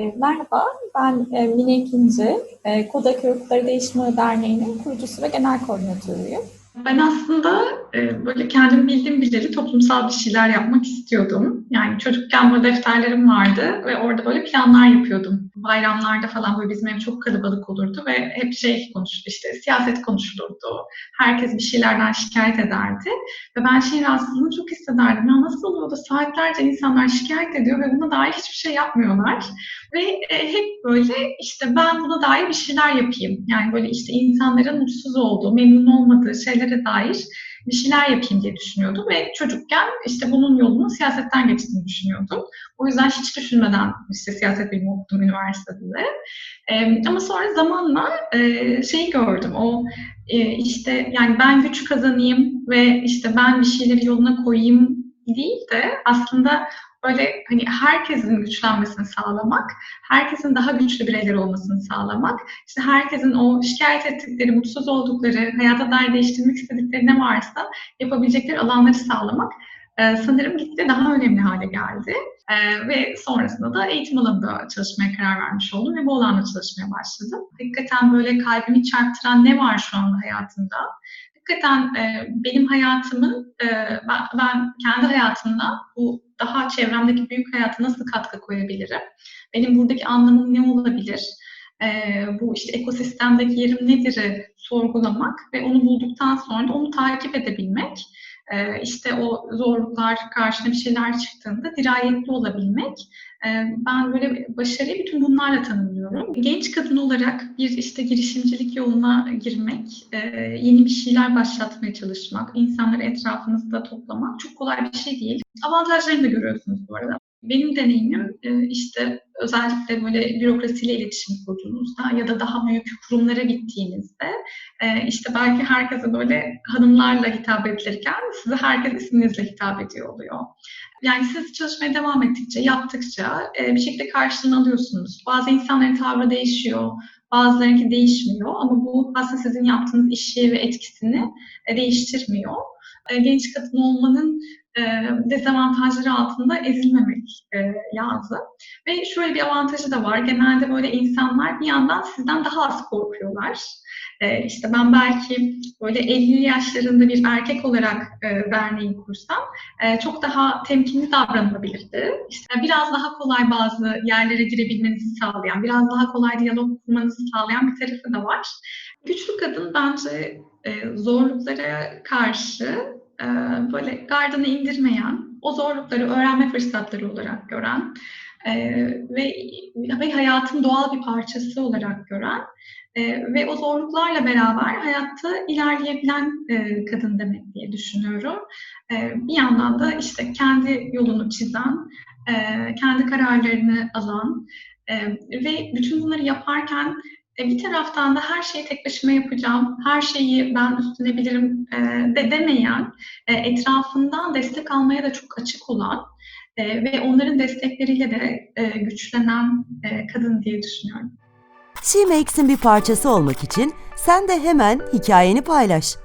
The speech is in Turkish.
E, merhaba, ben e, Mine İkinci, e, Koda Kökleri Değişimi Derneği'nin kurucusu ve genel koordinatörüyüm. Ben aslında e, böyle kendim bildiğim bileli toplumsal bir şeyler yapmak istiyordum. Yani çocukken böyle defterlerim vardı ve orada böyle planlar yapıyordum. Bayramlarda falan böyle bizim ev çok kalabalık olurdu ve hep şey konuşuldu işte siyaset konuşulurdu. Herkes bir şeylerden şikayet ederdi. Ve ben şey rahatsızlığını çok hissederdim. Ya nasıl oluyor da saatlerce insanlar şikayet ediyor ve buna dair hiçbir şey yapmıyorlar. Ve e, hep böyle işte ben buna dair bir şeyler yapayım. Yani böyle işte insanların mutsuz olduğu, memnun olmadığı şeylere dair bir şeyler yapayım diye düşünüyordum ve çocukken işte bunun yolunun siyasetten geçtiğini düşünüyordum. O yüzden hiç düşünmeden işte siyaset bilimi okudum üniversitede. Ee, ama sonra zamanla e, şeyi gördüm. O e, işte yani ben güç kazanayım ve işte ben bir şeyleri yoluna koyayım değil de aslında böyle hani herkesin güçlenmesini sağlamak, herkesin daha güçlü bireyler olmasını sağlamak, işte herkesin o şikayet ettikleri, mutsuz oldukları, hayata dair değiştirmek istedikleri ne varsa yapabilecekleri alanları sağlamak e, sanırım gitti daha önemli hale geldi. E, ve sonrasında da eğitim alanında çalışmaya karar vermiş oldum ve bu alanda çalışmaya başladım. Hakikaten böyle kalbimi çarptıran ne var şu anda hayatımda? Hakikaten e, benim hayatımın, e, ben, ben kendi hayatımda bu daha çevremdeki büyük hayata nasıl katkı koyabilirim? Benim buradaki anlamım ne olabilir? Ee, bu işte ekosistemdeki yerim nedir'i sorgulamak ve onu bulduktan sonra da onu takip edebilmek. Ee, işte o zorluklar karşına bir şeyler çıktığında dirayetli olabilmek. Ee, ben böyle başarıyı bütün bunlarla tanımlıyorum. Genç kadın olarak bir işte girişimcilik yoluna girmek, e, yeni bir şeyler başlatmaya çalışmak, insanları etrafınızda toplamak çok kolay bir şey değil. Avantajlarını da görüyorsunuz bu arada. Benim deneyimim e, işte özellikle böyle bürokrasiyle iletişim kurduğunuzda ya da daha büyük kurumlara gittiğinizde e, işte belki herkese böyle hanımlarla hitap edilirken size herkes isminizle hitap ediyor oluyor. Yani siz çalışmaya devam ettikçe, yaptıkça e, bir şekilde karşılığını alıyorsunuz. Bazı insanların tavrı değişiyor, bazılarınki değişmiyor ama bu aslında sizin yaptığınız işi ve etkisini değiştirmiyor. Genç kadın olmanın e, dezavantajları altında ezilmemek e, lazım. Ve şöyle bir avantajı da var. Genelde böyle insanlar bir yandan sizden daha az korkuyorlar. E, işte ben belki böyle 50 yaşlarında bir erkek olarak e, derneği kursam e, çok daha temkinli davranılabilirdi. İşte biraz daha kolay bazı yerlere girebilmenizi sağlayan, biraz daha kolay diyalog kurmanızı sağlayan bir tarafı da var. Güçlü kadın bence e, zorluklara karşı e, böyle gardını indirmeyen, o zorlukları öğrenme fırsatları olarak gören e, ve, hayatın doğal bir parçası olarak gören e, ve o zorluklarla beraber hayatta ilerleyebilen kadın demek diye düşünüyorum. Bir yandan da işte kendi yolunu çizen, kendi kararlarını alan ve bütün bunları yaparken bir taraftan da her şeyi tek başıma yapacağım, her şeyi ben üstüne bilirim e, de demeyen, e, etrafından destek almaya da çok açık olan ve onların destekleriyle de güçlenen kadın diye düşünüyorum. She Makes'in bir parçası olmak için sen de hemen hikayeni paylaş.